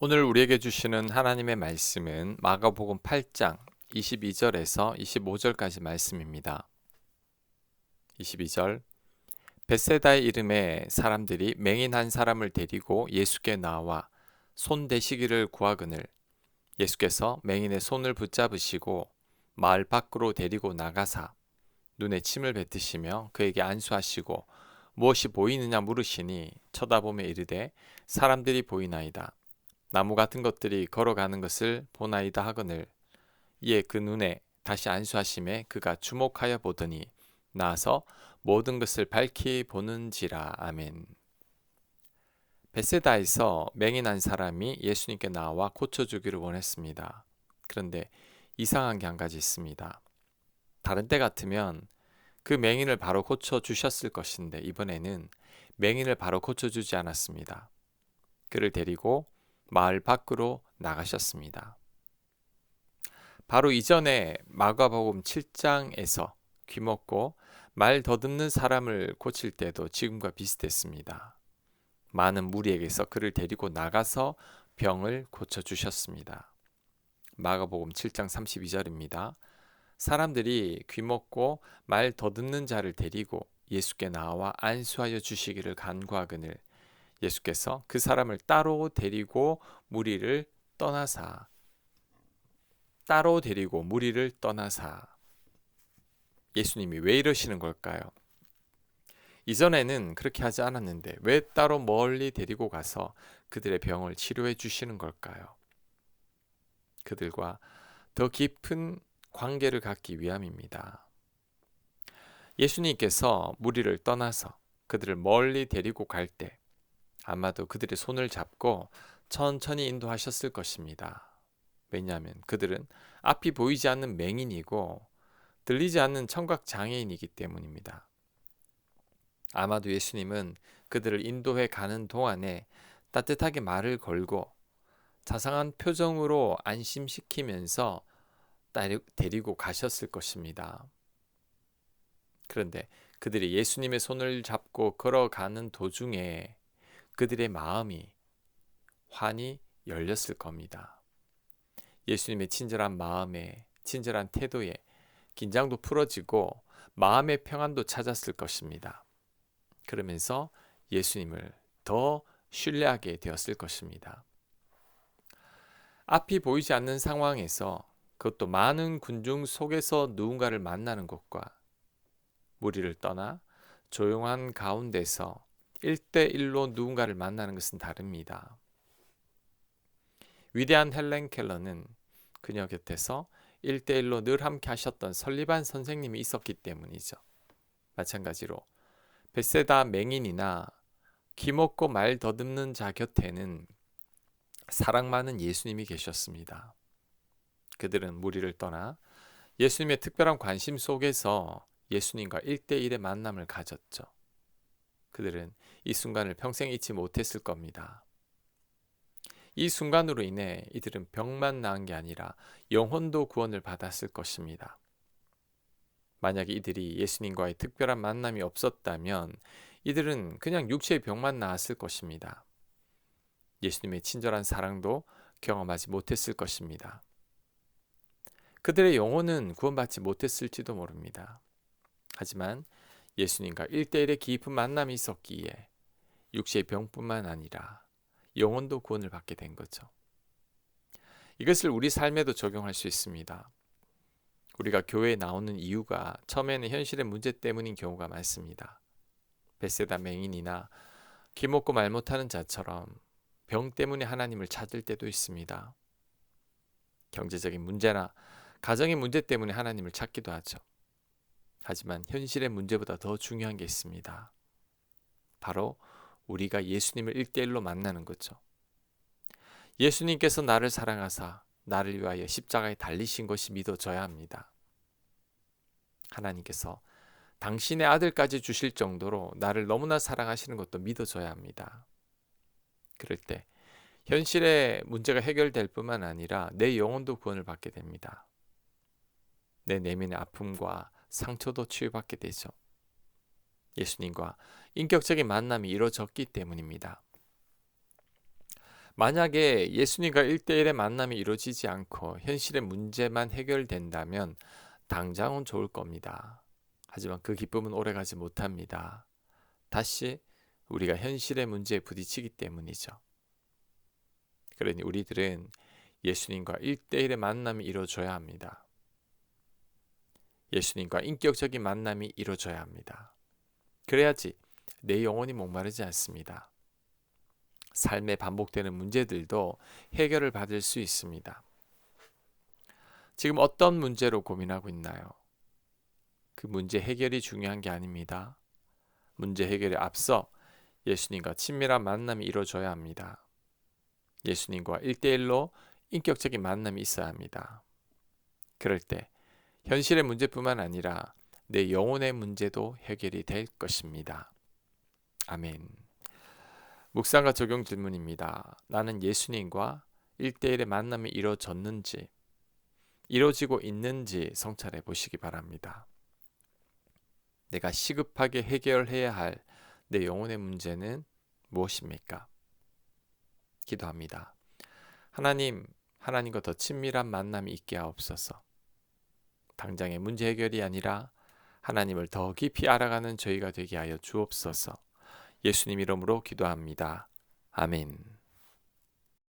오늘 우리에게 주시는 하나님의 말씀은 마가복음 8장 22절에서 25절까지 말씀입니다. 22절 베세다의 이름에 사람들이 맹인 한 사람을 데리고 예수께 나와 손 대시기를 구하거늘 예수께서 맹인의 손을 붙잡으시고 마을 밖으로 데리고 나가사 눈에 침을 뱉으시며 그에게 안수하시고 무엇이 보이느냐 물으시니 쳐다보며 이르되 사람들이 보이나이다. 나무 같은 것들이 걸어가는 것을 보나이다 하거늘 이에 그 눈에 다시 안수하심에 그가 주목하여 보더니 나서 모든 것을 밝히 보는지라 아멘. 베세다에서 맹인한 사람이 예수님께 나와 고쳐주기를 원했습니다. 그런데 이상한 게 한 가지 있습니다. 다른 때 같으면 그 맹인을 바로 고쳐 주셨을 것인데 이번에는 맹인을 바로 고쳐 주지 않았습니다. 그를 데리고 마을 밖으로 나가셨습니다. 바로 이전에 마가복음 7장에서 귀먹고 말 더듬는 사람을 고칠 때도 지금과 비슷했습니다. 많은 무리에게서 그를 데리고 나가서 병을 고쳐 주셨습니다. 마가복음 7장 32절입니다. 사람들이 귀먹고 말 더듬는 자를 데리고 예수께 나와 안수하여 주시기를 간구하거늘 예수께서 그 사람을 따로 데리고 무리를 떠나사 따로 데리고 무리를 떠나사 예수님이 왜 이러시는 걸까요? 이전에는 그렇게 하지 않았는데 왜 따로 멀리 데리고 가서 그들의 병을 치료해 주시는 걸까요? 그들과 더 깊은 관계를 갖기 위함입니다. 예수님께서 무리를 떠나서 그들을 멀리 데리고 갈 때 아마도 그들의 손을 잡고 천천히 인도하셨을 것입니다. 왜냐하면 그들은 앞이 보이지 않는 맹인이고 들리지 않는 청각 장애인이기 때문입니다. 아마도 예수님은 그들을 인도해 가는 동안에 따뜻하게 말을 걸고 자상한 표정으로 안심시키면서 데리고 가셨을 것입니다. 그런데 그들이 예수님의 손을 잡고 걸어가는 도중에 그들의 마음이 환히 열렸을 겁니다. 예수님의 친절한 마음에, 친절한 태도에 긴장도 풀어지고 마음의 평안도 찾았을 것입니다. 그러면서 예수님을 더 신뢰하게 되었을 것입니다. 앞이 보이지 않는 상황에서 그것도 많은 군중 속에서 누군가를 만나는 것과 무리를 떠나 조용한 가운데서 1대1로 누군가를 만나는 것은 다릅니다. 위대한 헬렌 켈러는 그녀 곁에서 1대1로 늘 함께 하셨던 설리반 선생님이 있었기 때문이죠. 마찬가지로 베세다 맹인이나 기먹고 말 더듬는 자 곁에는 사랑 많은 예수님이 계셨습니다. 그들은 무리를 떠나 예수님의 특별한 관심 속에서 예수님과 1대1의 만남을 가졌죠. 그들은 이 순간을 평생 잊지 못했을 겁니다. 이 순간으로 인해 이들은 병만 나은 게 아니라 영혼도 구원을 받았을 것입니다. 만약 이들이 예수님과의 특별한 만남이 없었다면 이들은 그냥 육체의 병만 나았을 것입니다. 예수님의 친절한 사랑도 경험하지 못했을 것입니다. 그들의 영혼은 구원받지 못했을지도 모릅니다. 하지만 예수님과 일대일의 깊은 만남이 있었기에 육체의 병뿐만 아니라 영혼도 구원을 받게 된 거죠. 이것을 우리 삶에도 적용할 수 있습니다. 우리가 교회에 나오는 이유가 처음에는 현실의 문제 때문인 경우가 많습니다. 베세다 맹인이나 기 먹고 말 못하는 자처럼 병 때문에 하나님을 찾을 때도 있습니다. 경제적인 문제나 가정의 문제 때문에 하나님을 찾기도 하죠. 하지만 현실의 문제보다 더 중요한 게 있습니다. 바로 우리가 예수님을 일대일로 만나는 거죠. 예수님께서 나를 사랑하사 나를 위하여 십자가에 달리신 것이 믿어져야 합니다. 하나님께서 당신의 아들까지 주실 정도로 나를 너무나 사랑하시는 것도 믿어져야 합니다. 그럴 때 현실의 문제가 해결될 뿐만 아니라 내 영혼도 구원을 받게 됩니다. 내 내면의 아픔과 상처도 치유받게 되죠. 예수님과 인격적인 만남이 이루어졌기 때문입니다. 만약에 예수님과 1대1의 만남이 이루어지지 않고 현실의 문제만 해결된다면 당장은 좋을 겁니다. 하지만 그 기쁨은 오래가지 못합니다. 다시 우리가 현실의 문제에 부딪히기 때문이죠. 그러니 우리들은 예수님과 1대1의 만남이 이루어져야 합니다. 예수님과 인격적인 만남이 이루어져야 합니다. 그래야지 내 영혼이 목마르지 않습니다. 삶에 반복되는 문제들도 해결을 받을 수 있습니다. 지금 어떤 문제로 고민하고 있나요? 그 문제 해결이 중요한 게 아닙니다. 문제 해결에 앞서 예수님과 친밀한 만남이 이루어져야 합니다. 예수님과 1대1로 인격적인 만남이 있어야 합니다. 그럴 때 현실의 문제뿐만 아니라 내 영혼의 문제도 해결이 될 것입니다. 아멘. 묵상과 적용 질문입니다. 나는 예수님과 1대1의 만남이 이루어졌는지, 이루어지고 있는지 성찰해 보시기 바랍니다. 내가 시급하게 해결해야 할 내 영혼의 문제는 무엇입니까? 기도합니다. 하나님, 하나님과 더 친밀한 만남이 있게 하옵소서. 당장의 문제 해결이 아니라 하나님을 더 깊이 알아가는 저희가 되게 하여 주옵소서. 예수님 이름으로 기도합니다. 아멘.